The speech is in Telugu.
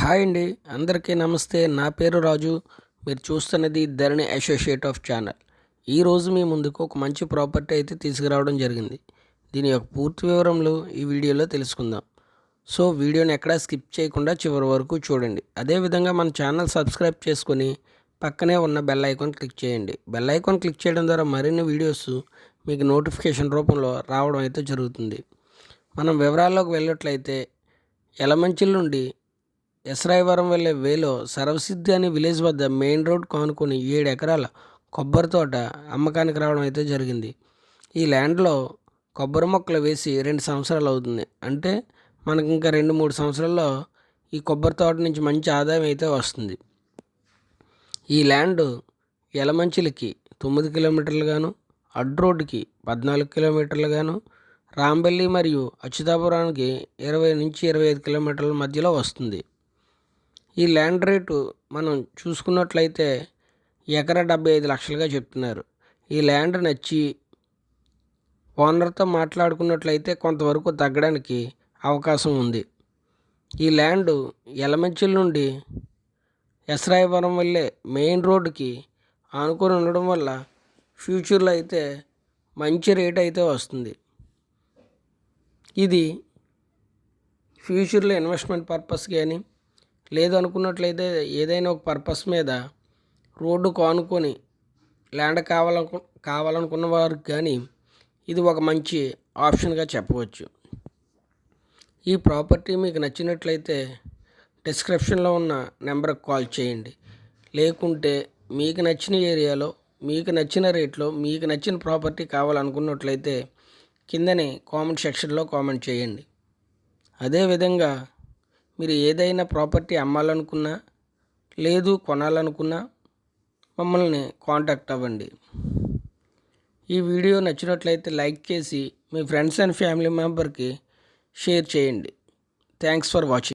హాయ్ అండి. అందరికీ నమస్తే. నా పేరు రాజు. మీరు చూస్తున్నది ధరణి అసోసియేట్ ఆఫ్ ఛానల్. ఈరోజు మీ ముందుకు ఒక మంచి ప్రాపర్టీ అయితే తీసుకురావడం జరిగింది. దీని యొక్క పూర్తి వివరంలో ఈ వీడియోలో తెలుసుకుందాం. సో వీడియోని ఎక్కడా స్కిప్ చేయకుండా చివరి వరకు చూడండి. అదేవిధంగా మన ఛానల్ సబ్స్క్రైబ్ చేసుకొని పక్కనే ఉన్న బెల్ ఐకాన్ క్లిక్ చేయండి. బెల్ ఐకాన్ క్లిక్ చేయడం ద్వారా మరిన్ని వీడియోస్ మీకు నోటిఫికేషన్ రూపంలో రావడం అయితే జరుగుతుంది. మనం వివరాల్లోకి వెళ్ళినట్లయితే ఎలమంచిల నుండి ఎస్రాయవరం వెళ్ళే వేలో సర్వసిద్ధి అనే విలేజ్ వద్ద మెయిన్ రోడ్ కానుకొని ఏడు ఎకరాల కొబ్బరి తోట అమ్మకానికి రావడం అయితే జరిగింది. ఈ ల్యాండ్లో కొబ్బరి మొక్కలు వేసి రెండు సంవత్సరాలు అవుతుంది. అంటే మనకి ఇంకా రెండు మూడు సంవత్సరాల్లో ఈ కొబ్బరి తోట నుంచి మంచి ఆదాయం అయితే వస్తుంది. ఈ ల్యాండ్ ఎలమంచిలకి తొమ్మిది కిలోమీటర్లుగాను అడ్ రోడ్డుకి పద్నాలుగు కిలోమీటర్లుగాను రాంబెల్లి మరియు అచ్యుతాపురానికి ఇరవై నుంచి ఇరవై ఐదు కిలోమీటర్ల మధ్యలో వస్తుంది. ఈ ల్యాండ్ రేటు మనం చూసుకున్నట్లయితే ఎకరా డెబ్బై ఐదు లక్షలుగా చెప్తున్నారు. ఈ ల్యాండ్ నచ్చి ఓనర్తో మాట్లాడుకున్నట్లయితే కొంతవరకు తగ్గడానికి అవకాశం ఉంది. ఈ ల్యాండ్ ఎలమంచిల నుండి ఎస్రాయపురం వెళ్ళే మెయిన్ రోడ్డుకి ఆనుకొని ఉండడం వల్ల ఫ్యూచర్లో అయితే మంచి రేట్ అయితే వస్తుంది. ఇది ఫ్యూచర్లో ఇన్వెస్ట్మెంట్ పర్పస్ కానీ లేదు అనుకున్నట్లయితే ఏదైనా ఒక పర్పస్ మీద రోడ్డు కానుకొని ల్యాండ్ కావాలనుకు కావాలనుకున్న వారికి కానీ ఇది ఒక మంచి ఆప్షన్గా చెప్పవచ్చు. ఈ ప్రాపర్టీ మీకు నచ్చినట్లయితే డిస్క్రిప్షన్లో ఉన్న నెంబర్కి కాల్ చేయండి. లేకుంటే మీకు నచ్చిన ఏరియాలో మీకు నచ్చిన రేట్లో మీకు నచ్చిన ప్రాపర్టీ కావాలనుకున్నట్లయితే కిందనే కామెంట్ సెక్షన్లో కామెంట్ చేయండి. అదేవిధంగా మీరు ఏదైనా ప్రాపర్టీ అమ్మాలనుకున్నా లేదు కొనాలనుకున్నా మమ్మల్ని కాంటాక్ట్ అవ్వండి. ఈ వీడియో నచ్చినట్లయితే లైక్ చేసి మీ ఫ్రెండ్స్ అండ్ ఫ్యామిలీ మెంబర్కి షేర్ చేయండి. Thanks for watching.